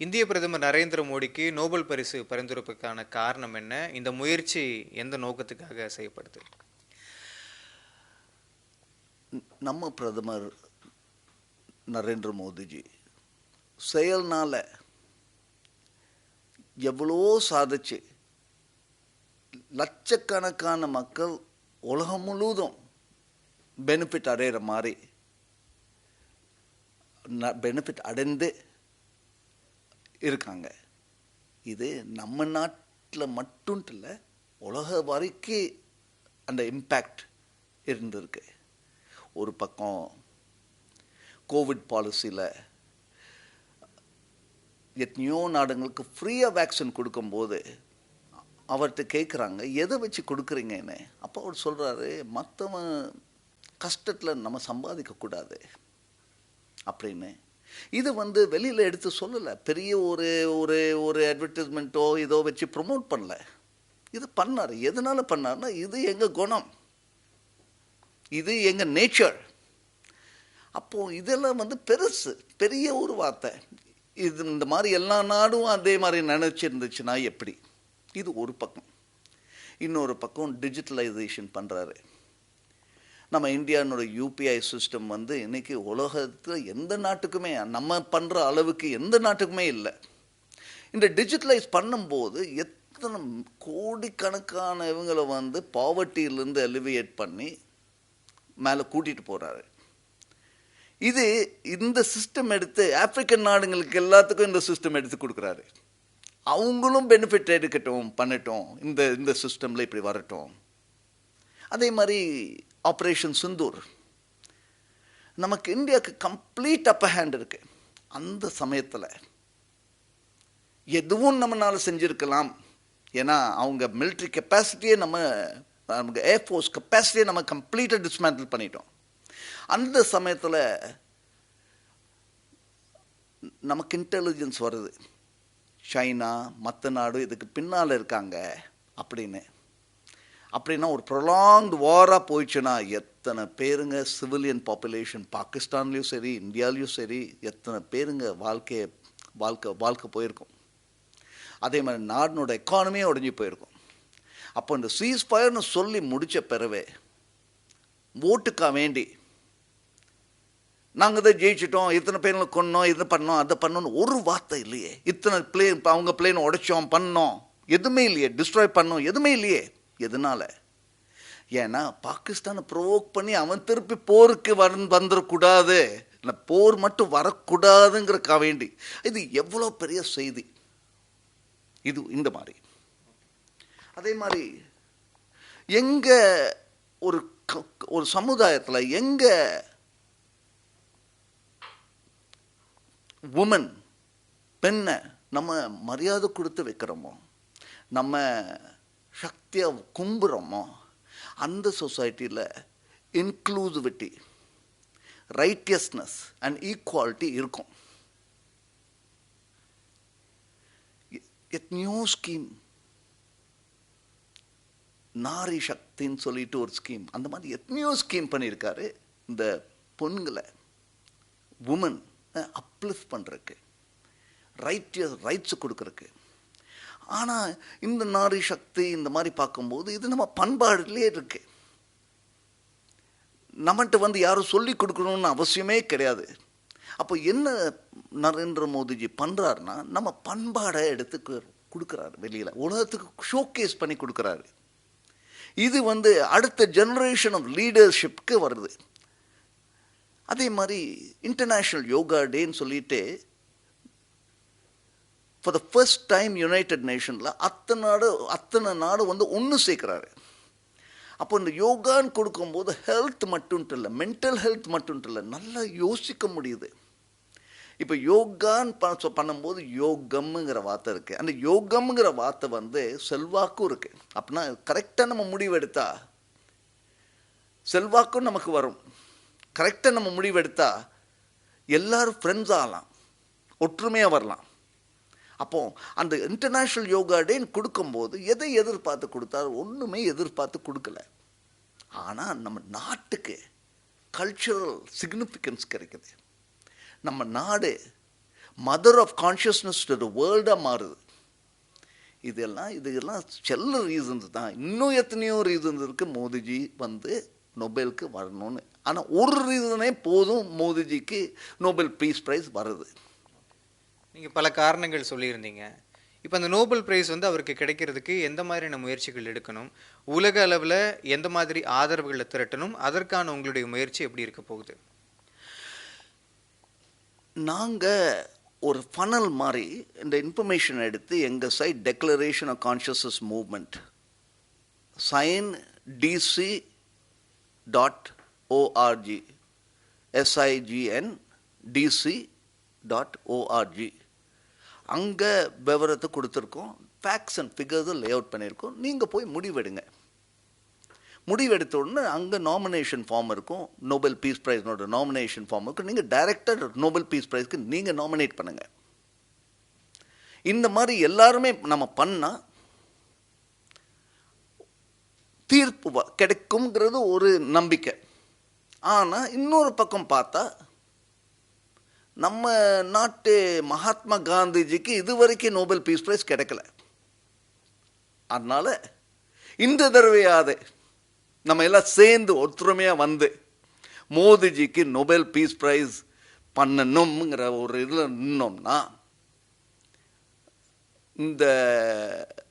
இந்திய பிரதமர் நரேந்திர மோடிக்கு நோபல் பரிசு பரிந்துரைப்புக்கான காரணம் என்ன? இந்த முயற்சி எந்த நோக்கத்துக்காக செய்யப்படுது நம்ம பிரதமர் நரேந்திர மோடிஜி செயல்னால எவ்வளோ சாதிச்சு லட்சக்கணக்கான மக்கள் உலகம் முழுவதும் பெனிஃபிட் அடைகிற மாதிரி பெனிஃபிட் அடைந்து இருக்காங்க. இது நம்ம நாட்டில் மட்டும் இல்லை உலக வரைக்கும் அந்த இம்பேக்ட் இருந்திருக்கு. ஒரு பக்கம் கோவிட் பாலிசியில் எத்தனையோ நாடுங்களுக்கு ஃப்ரீயாக வேக்சின் கொடுக்கும்போது அவர்கிட்ட கேட்குறாங்க எதை வச்சு கொடுக்குறீங்கன்னு? அப்போ அவர் சொல்கிறாரு மற்றவன் கஷ்டத்தில் நம்ம சம்பாதிக்கக்கூடாது. அப்படின்னு. இது வந்து வெளியில் எடுத்து சொல்லலை. பெரிய ஒரு ஒரு ஒரு அட்வர்டைஸ்மெண்ட்டோ இதோ வச்சு ப்ரொமோட் பண்ணல. இது பண்ணார். எதனால பண்ணார்னா இது எங்கள் குணம். இது எங்கள் நேச்சர் அப்போது இதெல்லாம் வந்து பெருசு. பெரிய ஒரு வார்த்தை. இது இந்த மாதிரி எல்லா நாடும் அதே மாதிரி நினச்சிருந்துச்சுன்னா எப்படி? இது ஒரு பக்கம். இன்னொரு பக்கம் டிஜிட்டலைசேஷன் பண்ணுறாரு நம்ம இந்தியானோட யூபிஐ சிஸ்டம் வந்து இன்னைக்கு உலகத்தில் எந்த நாட்டுக்குமே நம்ம பண்ணுற அளவுக்கு எந்த நாட்டுக்குமே இல்லை. இந்த டிஜிட்டலைஸ் பண்ணும்போது எத்தனை கோடிக்கணக்கான இவங்களை வந்து பாவர்ட்டியிலேருந்து எலிவியேட் பண்ணி மேலே கூட்டிகிட்டு போகிறாரு இது இந்த சிஸ்டம் எடுத்து ஆப்பிரிக்கன் நாடுங்களுக்கு எல்லாத்துக்கும் இந்த சிஸ்டம் எடுத்து கொடுக்குறாரு. அவங்களும் பெனிஃபிட் எடுக்கட்டும் பண்ணட்டும். இந்த இந்த சிஸ்டமில் இப்படி வரட்டும். அதே மாதிரி ஆப்ரேஷன் சிந்தூர் நமக்கு இந்தியாவுக்கு கம்ப்ளீட் அப்ப ஹேண்ட் இருக்கு. அந்த சமயத்தில் எதுவும் நம்மளால் செஞ்சிருக்கலாம். ஏன்னா அவங்க மிலிட்ரி கெப்பாசிட்டியே நம்ம நமக்கு ஏர்ஃபோர்ஸ் கெப்பாசிட்டியை நம்ம கம்ப்ளீட்டாக டிஸ்மேண்டில் பண்ணிட்டோம். அந்த சமயத்தில் நமக்கு இன்டெலிஜென்ஸ் வருது. சைனா மற்ற நாடு இதுக்கு பின்னால் இருக்காங்க அப்படின்னு. அப்படின்னா ஒரு ப்ரொலாங்டு வாராக போயிடுச்சுன்னா எத்தனை பேருங்க சிவிலியன் பாப்புலேஷன் பாகிஸ்தான்லேயும் சரி இந்தியாவிலையும் சரி எத்தனை பேருங்க வாழ்க்கையை வாழ்க்கை வாழ்க்கை போயிருக்கும். அதே மாதிரி நாடினோட எக்கானமியே உடஞ்சி போயிருக்கும். அப்போ இந்த சீஸ் ஃபயர்னு சொல்லி முடித்த பிறவே ஓட்டுக்கா வேண்டி நாங்கள் தான் ஜெயிச்சிட்டோம் இத்தனை பேர்களை கொன்னோம் இது பண்ணோம் அதை பண்ணோன்னு ஒரு வார்த்தை இல்லையே. இத்தனை பிளேன் அவங்க பிளேன் உடைச்சோம் பண்ணோம் எதுவுமே இல்லையே டிஸ்ட்ராய் பண்ணோம் எதுவுமே இல்லையே. எதனால? ஏன்னா பாகிஸ்தானை ப்ரோவோக் பண்ணி அவன் திருப்பி போருக்கு வர வந்துடக்கூடாது இல்லை போர் மட்டும் வரக்கூடாதுங்கிறக்கா வேண்டி. இது எவ்வளோ பெரிய செய்தி. இது இந்த மாதிரி. அதே மாதிரி எங்க ஒரு ஒரு சமுதாயத்தில் எங்க உமன் பெண்ணை நம்ம மரியாதை கொடுத்து வைக்கிறோமோ நம்ம சக்தியை கும்புறோமோ அந்த சொசைட்டியில் இன்க்ளூசிவிட்டி ரைட்டியஸ்னஸ் அண்ட் ஈக்குவாலிட்டி இருக்கும். எத்தனையோ ஸ்கீம் நாரி சக்தின்னு சொல்லிட்டு ஒரு ஸ்கீம் அந்த மாதிரி எத்தனையோ ஸ்கீம் பண்ணியிருக்காரு இந்த பொண்களை உமன் அப்லிஃப்ட் பண்ணுறக்கு ரைட்டியஸ் ரைட்ஸ் கொடுக்குறக்கு ஆனால் இந்த நாரி சக்தி இந்த மாதிரி பார்க்கும்போது இது நம்ம பண்பாடுலேயே இருக்கு. நம்மகிட்ட வந்து யாரும் சொல்லி கொடுக்கணும்னு அவசியமே கிடையாது. அப்போ என்ன நரேந்திர மோடிஜி பண்ணுறாருன்னா நம்ம பண்பாடை எடுத்து கொடுக்குறாரு வெளியில். உலகத்துக்கு ஷோகேஸ் பண்ணி கொடுக்குறாரு. இது வந்து அடுத்த ஜெனரேஷன் ஆஃப் லீடர்ஷிப்க்கு வருது. அதே மாதிரி இன்டர்நேஷ்னல் யோகா டேன்னு சொல்லிட்டு for the first time United நேஷனில் அத்தனை நாடு அத்தனை நாடு வந்து ஒன்று சேர்க்குறாரு. அப்போ இந்த யோகான்னு கொடுக்கும்போது ஹெல்த் மட்டும் இல்லை மென்டல் ஹெல்த் மட்டும் இல்லை நல்லா யோசிக்க முடியுது. இப்போ யோகான்னு ப பண்ணும்போது யோகம்ங்கிற வார்த்தை இருக்குது அந்த யோகம்ங்கிற வார்த்தை வந்து செல்வாக்கும் இருக்குது அப்படின்னா கரெக்டாக நம்ம முடிவெடுத்தா செல்வாக்கும் நமக்கு வரும். கரெக்டாக நம்ம முடிவெடுத்தா எல்லாரும் ஃப்ரெண்ட்ஸ் ஆகலாம். ஒற்றுமையாக வரலாம். அப்போ அந்த இன்டர்நேஷ்னல் யோகா டேன்னு கொடுக்கும்போது எதை எதிர்பார்த்து கொடுத்தாரு ஒன்றுமே எதிர்பார்த்து கொடுக்கல. ஆனால் நம்ம நாட்டுக்கு கல்ச்சுரல் சிக்னிஃபிகன்ஸ் கிடைக்குது. நம்ம நாடு mother of consciousness to the வேர்ல்டாக மாறுது. இதெல்லாம் இதெல்லாம் செல்ல ரீசன்ஸ் தான். இன்னும் எத்தனையோ ரீசன்ஸ் இருக்குது மோதிஜி வந்து நொபேலுக்கு வரணும்னு. ஆனால் ஒரு ரீசனே போதும் மோதிஜிக்கு நோபல் பீஸ் ப்ரைஸ் வருது. நீங்கள் பல காரணங்கள் சொல்லியிருந்தீங்க. இப்போ அந்த நோபல் பிரைஸ் வந்து அவருக்கு கிடைக்கிறதுக்கு எந்த மாதிரியான முயற்சிகள் எடுக்கணும்? உலக அளவில் எந்த மாதிரி ஆதரவுகளை திரட்டணும்? அதற்கான உங்களுடைய முயற்சி எப்படி இருக்க போகுது? நாங்கள் ஒரு ஃபனல் மாதிரி இந்த இன்ஃபர்மேஷன் எடுத்து எங்கள் side declaration of consciousness movement sign DC dot O R G S I G N DC dot O R G அங்கே விவரத்தை கொடுத்துருக்கோம். ஃபேக்ஸ் அண்ட் ஃபிகர்ஸும் லே அவுட் பண்ணியிருக்கோம். நீங்கள் போய் முடிவெடுங்க. முடிவெடுத்த உடனே அங்கே நாமினேஷன் ஃபார்ம் இருக்கும். நோபல் பீஸ் ப்ரைஸ்னோட நாமினேஷன் ஃபார்ம் இருக்கும். நீங்கள் டைரக்டாக நோபல் பீஸ் ப்ரைஸ்க்கு நீங்கள் நாமினேட் பண்ணுங்கள் இந்த மாதிரி எல்லாருமே நம்ம பண்ணால் தீர்ப்பு வ- கிடைக்குங்கிறது ஒரு நம்பிக்கை. ஆனால் இன்னொரு பக்கம் பார்த்தா நம்ம நாட்டு மகாத்மா காந்திஜிக்கு இதுவரைக்கும் நோபல் பீஸ் ப்ரைஸ் கிடைக்கல. அதனால இந்த தடவையாவது நம்ம எல்லாம் சேர்ந்து ஒற்றுமையாக வந்து மோதிஜிக்கு நோபல் பீஸ் ப்ரைஸ் பண்ணணுங்கிற ஒரு இதில் நின்னோம்னா இந்த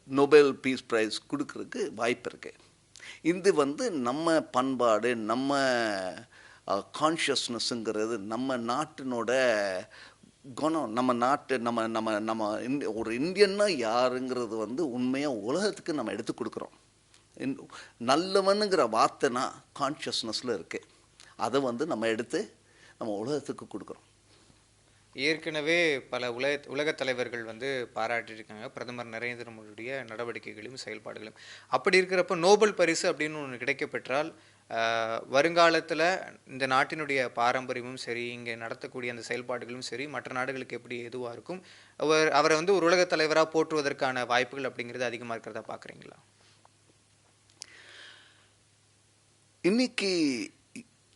நோபல் பீஸ் ப்ரைஸ் கொடுக்கறதுக்கு வாய்ப்பு இருக்குது இது வந்து நம்ம பண்பாடு நம்ம கான்ஷியஸ்னஸ்ஸுங்கிறது நம்ம நாட்டினோட குணம். நம்ம நாட்டு நம்ம நம்ம நம்ம ஒரு இந்தியன்னா யாருங்கிறது வந்து உண்மையாக உலகத்துக்கு நம்ம எடுத்து கொடுக்குறோம். இன்- நல்லவனுங்கிற வார்த்தைனா கான்ஷியஸ்னஸில் இருக்குது அதை வந்து நம்ம எடுத்து நம்ம உலகத்துக்கு கொடுக்குறோம். ஏற்கனவே பல உலக உலகத் தலைவர்கள் வந்து பாராட்டியிருக்காங்க. பிரதமர் நரேந்திர மோடியுடைய நடவடிக்கைகளையும் செயல்பாடுகளும் அப்படி இருக்கிறப்ப நோபல் பரிசு அப்படின்னு ஒன்று கிடைக்கப்பெற்றால் வருங்காலத்தில் இந்த நாட்டினுடைய பாரம்பரியமும் சரி இங்கே நடத்தக்கூடிய அந்த செயல்பாடுகளும் சரி மற்ற நாடுகளுக்கு எப்படி எதுவாக இருக்கும் அவர் அவரை வந்து ஒரு உலகத் தலைவராக போற்றுவதற்கான வாய்ப்புகள் அப்படிங்கிறது அதிகமாக இருக்கிறதா பார்க்குறீங்களா இன்னைக்கு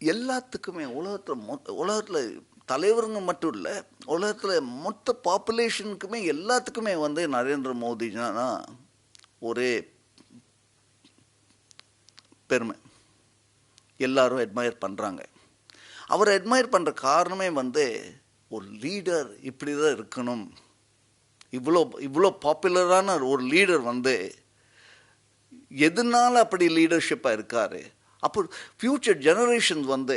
எல்லாத்துக்குமே உலகத்தில் மொ உலகத்தில் தலைவருங்க மட்டும் இல்லை உலகத்தில் மொத்த பாப்புலேஷனுக்குமே எல்லாத்துக்குமே வந்து நரேந்திர மோடினா ஒரே பெருமை. எல்லாரும் அட்மயர் பண்ணுறாங்க அவர் அட்மயர் பண்ணுற காரணமே வந்து ஒரு லீடர் இப்படி தான் இருக்கணும். இவ்வளோ இவ்வளோ பாப்புலரான ஒரு லீடர் வந்து எதனால் அப்படி லீடர்ஷிப்பாக இருக்கார்? அப்போ ஃப்யூச்சர் ஜெனரேஷன்ஸ் வந்து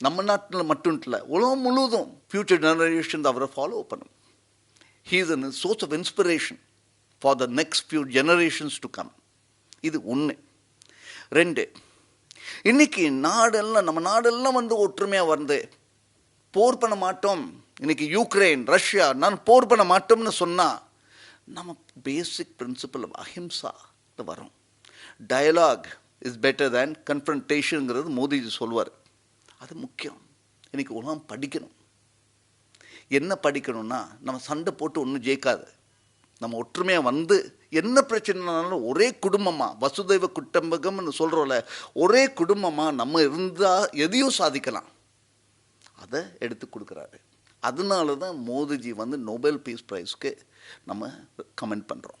நம்ம நாட்டில் மட்டும் இல்லை உலகம் முழுவதும் ஃப்யூச்சர் ஜெனரேஷன்ஸ் அவரை ஃபாலோ பண்ணும் he is an source of inspiration for the next few generations to come இது ஒன்று ரெண்டு இன்னைக்கு நாடெல்லாம் நம்ம நாடெல்லாம் வந்து ஒற்றுமையாக வந்து போர் பண்ண மாட்டோம். இன்னைக்கு யூக்ரைன் ரஷ்யா நான் போர் பண்ண மாட்டோம்னு சொன்னால் நம்ம பேசிக் பிரின்சிபல் அஹிம்சா வரும். டயலாக் இஸ் பெட்டர் தேன் கன்ஃபரன்டேஷனுங்கிறது மோதிஜி சொல்வார். அது முக்கியம். இன்னைக்கு உலகம் படிக்கணும். என்ன படிக்கணும்னா நம்ம சண்டை போட்டு ஒன்றும் ஜெயிக்காது. நம்ம ஒற்றுமையாக வந்து என்ன பிரச்சனைனாலும் ஒரே குடும்பமாக வசுதெய்வ குட்டம்பகம்னு சொல்கிறோம்ல ஒரே குடும்பமாக நம்ம இருந்தால் எதையும் சாதிக்கலாம். அதை எடுத்து கொடுக்குறாரு. அதனால தான் மோதிஜி வந்து நோபல் பீஸ் ப்ரைஸ்க்கு நம்ம கமெண்ட் பண்ணுறோம்